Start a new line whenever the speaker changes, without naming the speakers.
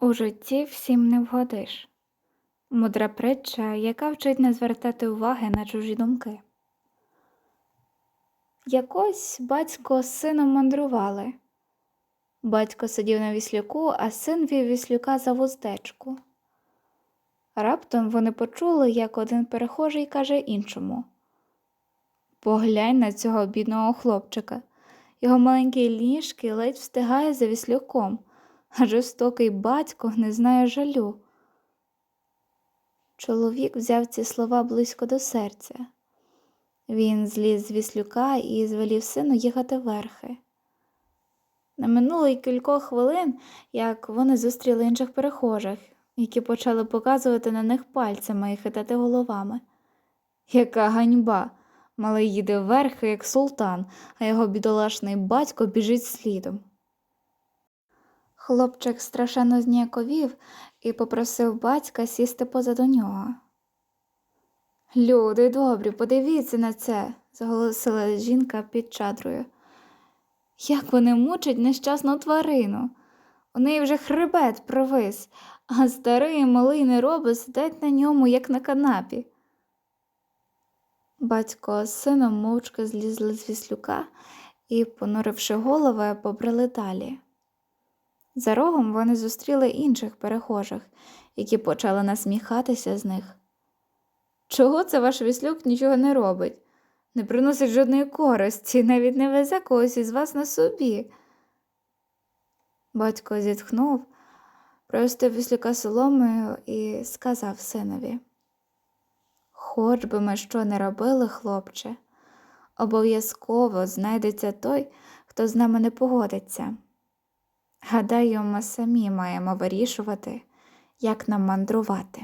У житті всім не вгодиш. Мудра притча, яка вчить не звертати уваги на чужі думки. Якось батько з сином мандрували. Батько сидів на віслюку, а син вів віслюка за вуздечку. Раптом вони почули, як один перехожий каже іншому Поглянь на цього бідного хлопчика. Його маленький ліжки ледь встигає за віслюком, жорстокий батько не знає жалю. Чоловік взяв ці слова близько до серця. Він зліз з віслюка і звелів сину їхати верхи. Не минуло й кількох хвилин, як вони зустріли інших перехожих, які почали показувати на них пальцями і хитати головами. Яка ганьба! Малий їде верхи, як султан, а його бідолашний батько біжить слідом. Хлопчик страшенно зніяковів і попросив батька сісти позаду нього. Люди добрі, подивіться на це, заголосила жінка під чадрою. Як вони мучать нещасну тварину. У неї вже хребет провис, а старий і малий нероби сидять на ньому, як на канапі. Батько з сином мовчки злізли з віслюка і, понуривши голови, побрели далі. За рогом вони зустріли інших перехожих, які почали насміхатися з них. Чого це ваш віслюк нічого не робить? Не приносить жодної користі, навіть не везе когось із вас на собі. Батько зітхнув, простив віслюка соломою і сказав синові. Хоч би ми що не робили, хлопче, обов'язково знайдеться той, хто з нами не погодиться. Гадаю, ми самі маємо вирішувати, як нам мандрувати.